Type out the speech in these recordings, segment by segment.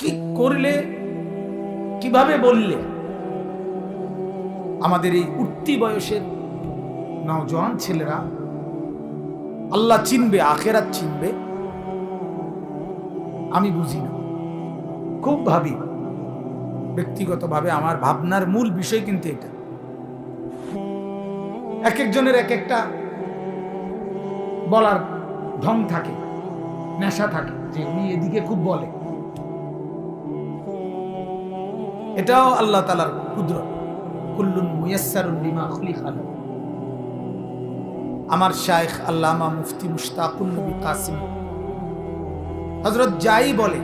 কি করলে? কীভাবে বললে? আমাদের এই উঠতি বয়সের নওজোয়ান ছেলেরা আল্লাহ চিনবে, আখেরাত চিনবে। আমি বুঝি না। খুব ভাবি। ব্যক্তিগতভাবে আমার ভাবনার মূল বিষয় কিন্তু এটা। এক একজনের এক একটা বলার ঢং থাকে, নেশা থাকে। যে উনি এদিকে খুব বলে। এটাও আল্লাহ তালার কুদরত। আমার আল্লামা মুফতি নবী কাসিম। হজরত যাই বলে,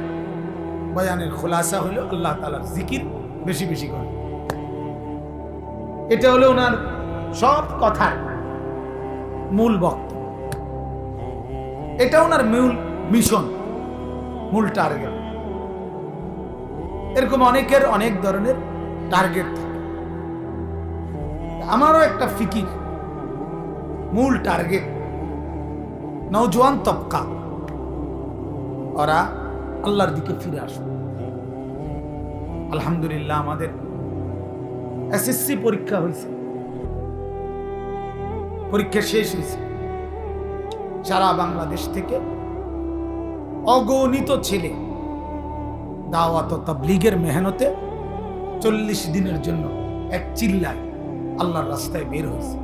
বয়ানের খোলাসা হলো আল্লাহ তালার জিকির বেশি বেশি করে। এটা হলো ওনার সব কথার মূল বক্তব্য। এটা ওনার মূল মিশন, মূল টার্গেট। এরকম অনেকের অনেক ধরনের টার্গেট থাকে। আমারও একটা ফিকির, মূল টার্গেট নৌজওয়ান তবকা। ওরা আল্লাহর দিকে ফিরে আসবে আলহামদুলিল্লাহ আমাদের এসএসসি পরীক্ষা হয়েছে। পরীক্ষা শেষ হয়েছে। সারা বাংলাদেশ থেকে অগণিত ছেলে দাওয়াত তাবলীগের মেহনতে চল্লিশ দিনের জন্য এক চিল্লায় আল্লাহর রাস্তায় বের হয়েছে।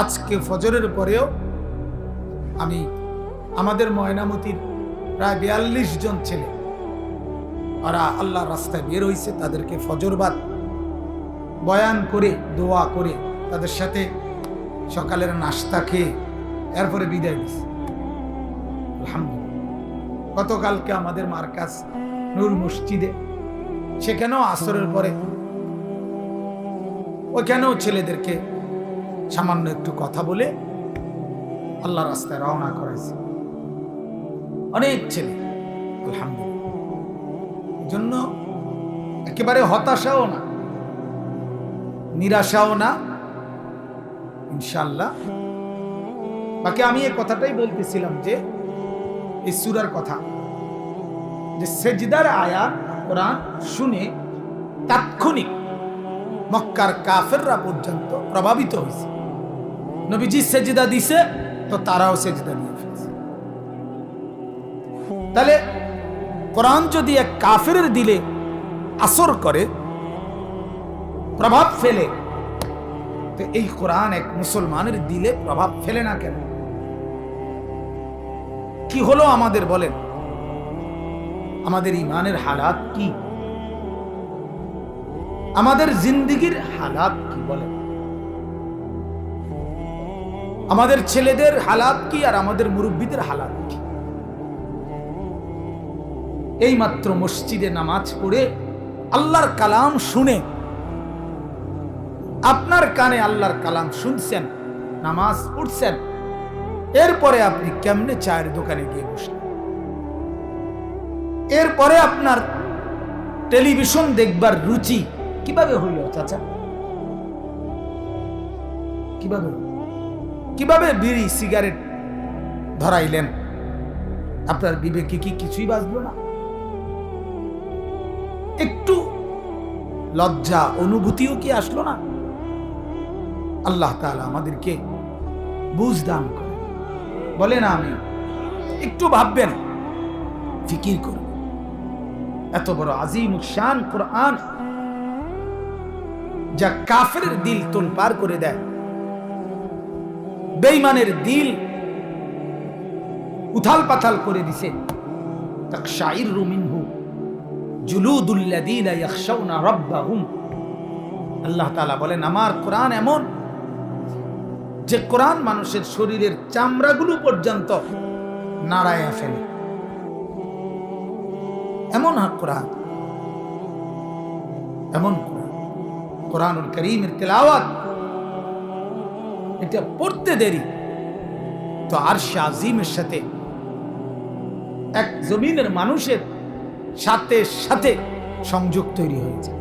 আজকে ফজরের পরেও আমি আমাদের ময়নামতির প্রায় বিয়াল্লিশ জন ছেলে ওরা আল্লাহর রাস্তায় বের হয়েছে, তাদেরকে ফজরবাদ বয়ান করে, দোয়া করে তাদের সাথে সকালের নাস্তা খেয়ে এরপরে বিদায় দিছে আলহামদুলিল্লাহ। গতকালকে আমাদের মার্কাজ নূর মসজিদে, সেখানেও আসরের পরে ওইখানেও ছেলেদেরকে সামান্য একটু কথা বলে আল্লাহ রাস্তায় রওনা করেছে অনেক ছেলে, আলহামদুলিল্লাহ। জন্য একেবারে হতাশাও না, নিরাশাও না ইনশাল্লাহ বাকি আমি এই কথাটাই বলতেছিলাম যে, এই সুরার কথা যে সেজদার আয়াত কোরআন শুনে তাৎক্ষণিক মক্কার কাফেররা পর্যন্ত প্রভাবিত হয়েছে। নবীজি সেজদা দিছে, তো তারাও সেজদা দিয়ে ফেলছে। তাহলে কোরআন যদি এক কাফের দিলে আসর করে, প্রভাব ফেলে, তো এই কোরআন এক মুসলমানের দিলে প্রভাব ফেলে না কেন? কি হলো আমাদের বলেন? আমাদের ইমানের হালাত কি? আমাদের জিন্দিগির হালাত কি বলেন? আমাদের ছেলেদের হালাত কি আর আমাদের মুরব্বীদের হালাত কি? এই মাত্র মসজিদে নামাজ পড়ে আল্লাহর কালাম শুনে আপনার কানে আল্লাহর কালাম শুনছেন, নামাজ পড়ছেন, এরপরে আপনি কেমনে চায়ের দোকানে গিয়ে বসলেন? এরপরে আপনার টেলিভিশন দেখবার রুচি কীভাবে হইল, চাচা? কীভাবে? কীভাবে বিড়ি, সিগারেট ধরাইলেন? আপনার বিবেকে কি কিছুই বাজলো না? একটু লজ্জা, অনুভূতিও কি আসলো না? আল্লাহ তাআলা আমাদেরকে বুঝ দান করে বলে না আমি একটু ভাববেন, ফিকির করবেন এত বড় আজিম শান কোরআন যা কাফের দিল তোল পার করে দেয়। বেঈমানের দিল উথাল পাথাল করে দিছে। আল্লাহ বলেন যে মানুষের শরীরের পর্যন্ত নাড়ায়া ফেলে। এমন কোরআন। এমন কোরআন। করিমের তেলাওয়াত। এটা পড়তে দেরি। তো আর আজিমের সাথে, এক জমিনের মানুষের সাথে সাথে সংযোগ তৈরি হয়েছে